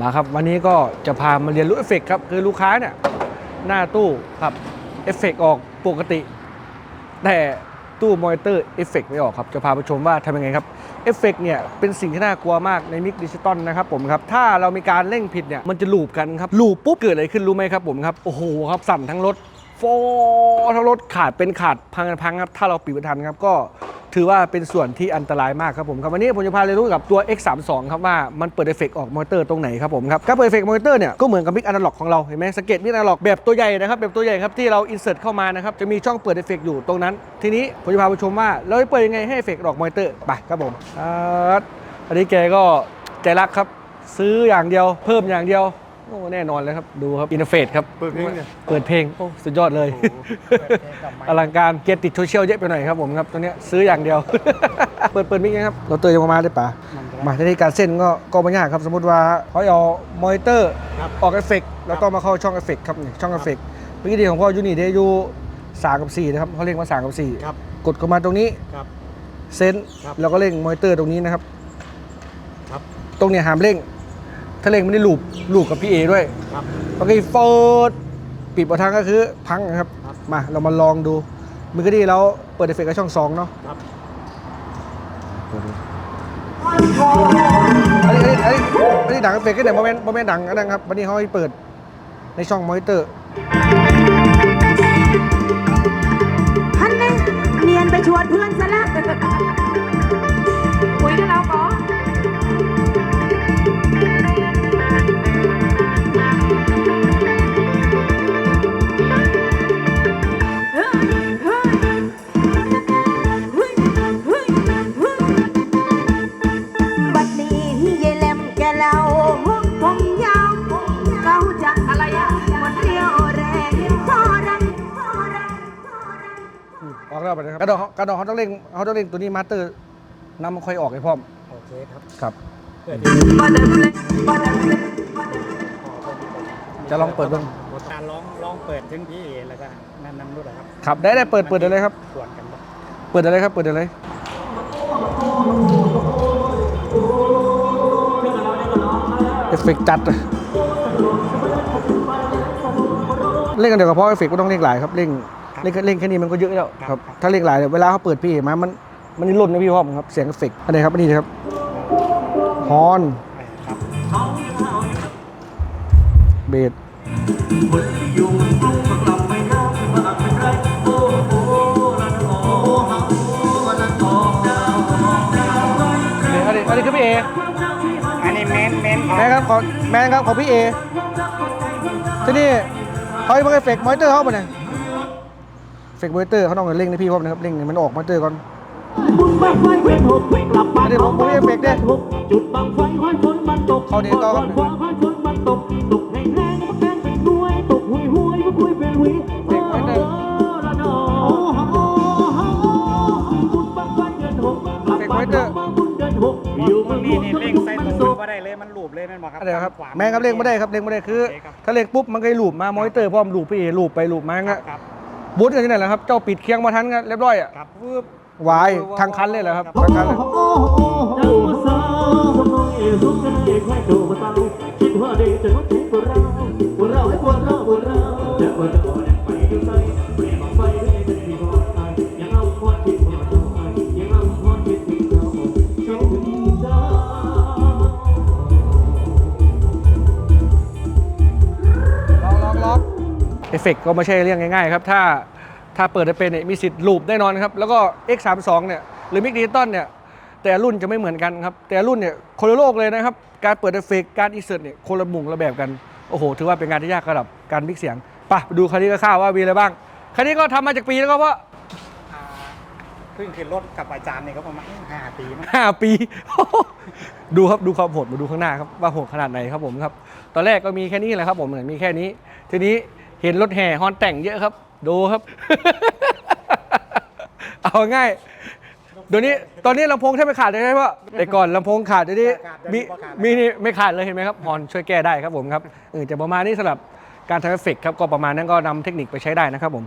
มาครับวันนี้ก็จะพามาเรียนรู้เอฟเฟกต์ครับคือลูกค้าเนี่ยหน้าตู้ครับเอฟเฟกต์ออกปกติ แต่ตู้มอนิเตอร์เอฟเฟกต์ไม่ออกครับจะพาไปชมว่าทำยังไงครับเอฟเฟกต์เนี่ยเป็นสิ่งที่น่ากลัวมากในมิกดิจิตอลนะครับผมครับถ้าเรามีการเร่งผิดเนี่ยมันจะลูปกันครับลูปปุ๊บเกิดอะไรขึ้นรู้ไหมครับผมครับโอ้โหครับสั่นทั้งรถฟอทั้งรถขาดเป็นขาดพังพังครับถ้าเราปิดไม่ทันครับก็ ถือว่าเป็นส่วนที่อันตรายมากครับผมครับวันนี้ผมจะพาเรียนรู้กับตัว X32 ครับว่ามันเปิดเอฟเฟกต์ออกมอนิเตอร์ตรงไหนครับผมครับการเปิดเอฟเฟกต์มอนิเตอร์เนี่ยก็เหมือนกับมิกอนาล็อกของเราเห็นไหมสังเกตมิกอนาล็อกแบบตัวใหญ่นะครับแบบตัวใหญ่ครับที่เราอินเสิร์ตเข้ามานะครับจะมีช่องเปิดเอฟเฟกต์อยู่ตรงนั้น ทีนี้ผมจะพาไปชมว่าเราจะเปิดยังไงให้เอฟเฟกต์ออกมอนิเตอร์ไปครับผมอ่าอันนี้แกก็ใจรักครับ ซื้ออย่างเดียว เพิ่มอย่างเดียว โอ้แน่นอนเลยครับ ดูครับอินเทอร์เฟซครับ เปิดเพลงเนี่ย เปิดเพลง โอ้ สุดยอดเลยโอ้โหเปิดเพลงกับไมค์อลังการเกียร์ติดโซเชียลเยอะไปหน่อยครับผมครับตัวเนี้ยซื้ออย่างเดียว เปิดเปิดมิกนะครับ เราเตยมามาได้ปะมันก็มาที่นี่การเส้นก็ก็ไม่ยากครับ สมมติว่าเขาเอามอนิเตอร์ครับออกเอฟเฟกต์แล้วก็มาเข้าช่องเอฟเฟกต์ครับนี่ช่องเอฟเฟกต์เมื่อกี้ดีของพ่อยูนี่เดยูสามกับสี่นะครับเขาเรียกว่าสามกับสี่ครับกดเข้ามาตรงนี้ครับเซนครับแล้วก็เร่งมอนิเตอร์ตรงนี้นะครับครับตรงเนี้ยหามเร่ง ถ้าเร่งไม่ได้ลูบลูบกับพี่เอด้วยครับเมื่อกี้เฟิร์ดปิดประทางก็คือพังนะครับ ครับ มาเรามาลองดูเมื่อกี้แล้วเปิดเอฟเฟกต์กับช่องสองเนาะครับอันนี้อันนี้อันนี้อันนี้ดังเอฟเฟกต์ก็เนี่ยโมเมนต์โมเมนต์ดังอันนั้นครับวันนี้เขาให้เปิดในช่องมอนิเตอร์ท่านนี่เนียนไปชวนเพื่อนซะแล้วายแหลมแกเล่าผมยาวเขาจะอะไรอะหมดเรี่ยวแรงพอแรงพอแรงพอแรงออกแล้วไปนะครับกระดองเขากระดองเขาต้องเร่งเขาต้องเร่งตัวนี้มาสเตอร์น้ำมันค่อยออกให้พร้อมโอเคครับครับเปิดเพลงบ่ได้เล่นบ่ได้เล่นบ่ได้จะลองเปิดบ้างบทการร้องร้องเปิดถึงพี่เอแล้วก็นั่นนั่นรู้เหรอครับครับได้ได้เปิดเปิดได้เลยครับขวนกันปะเปิดได้เลยครับ เปิดได้เล เอฟเฟกต์จัดอะเล่นกันเดี๋ยวกับเพราะเอฟเฟกต์ก็ต้องเล่นหลายครับเล่นเล่นเล่นแค่นี้มันก็เยอะแล้วครับถ้าเล่นหลายเนี่ยเวลาเขาเปิดพี่มามันมันนี่ล่นนะพี่พ่อผมครับเสียงเอฟเฟกต์อันนี้ครับอันนี้นะครับฮอนครับเบสอันนี้อันนี้คือพี่เออั แมนครับขอแมนครับของพี่เอที่นี่เขาให้เพิ่งเอฟเฟกต์มอนิเตอร์เขาปะเนี่ยเอฟเฟกต์มอนิเตอร์เขาต้องเร่งในพี่พ่อนะครับเร่งให้มันออกมอนิเตอร์ก่อนบุญบังไฟเวียนหกวิ่งกลับบ้านอันนี้ผมผมมีเอฟเฟกต์เนี่ยจุดบังไฟห้อยฝนมันตกเข้าเดี๋ยวต่อครับ เลยมันลูบเลยแมันบอกครับอะไรครับขวาแมนครับเร่งไม่ได้ครับเร่งไม่ได้คือ โอเคครับ ถ้าเร่งปุ๊บมันก็ให้ลูบมามอนิเตอร์พร้อมลูบพี่เอลูบไปลูบมาคงั้รับนครับบูทกันที่ไหนล่ะครับเจ้าปิดเคียงมาทันกันเรียบร้อยอะครับปึ๊บ วายทางคันเลยเหรอครับทางคันเลยจังหวะสาวทำนองเอ เอฟเฟกต์ก็ไม่ใช่เรื่องง่ายๆครับ ถ้าถ้าเปิดได้เป็นเนี่ยมีสิทธิ์ลูปแน่นอนครับ แล้วก็ X32 เนี่ยหรือมิกดิจิตอลเนี่ยแต่ละรุ่นจะไม่เหมือนกันครับ แต่ละรุ่นเนี่ยคนละโลกเลยนะครับ การเปิดเอฟเฟกต์การอินเสิร์ตเนี่ยคนละหมุ่งละแบบกัน โอ้โห ถือว่าเป็นงานที่ยากระดับการมิกเสียงไปไปดูคันนี้ก็ข้าวว่ามีอะไรบ้าง คันนี้ก็ทำมาจากปีแล้วก็เพราะอ่าเพิ่งขึ้นรถกับอาจารย์เนี่ยก็ประมาณห้าปีมั้งห้าปี ดูครับดูความโหดมาดูข้างหน้าครับว่าโหดขนาดไหนครับผมครับ ตอนแรกก็มีแค่นี้แหละครับผมเหมือนมีแค่นี้ ทีนี้ เห็นรถแห่ฮอนแต่งเยอะครับ ดูครับ เอาง่ายเดี๋ยวนี้ตอนนี้ลำโพงแทบไม่ขาดเลยใช่ไหมพ่อแต่ก่อนลำโพงขาดเดี๋ยวนี้มีมีนี่ไม่ขาดเลยเห็นไหมครับฮอนช่วยแก้ได้ครับผมครับเออจะประมาณนี้สำหรับการทำเอฟเฟกครับก็ประมาณนั้นก็นำเทคนิคไปใช้ได้นะครับผม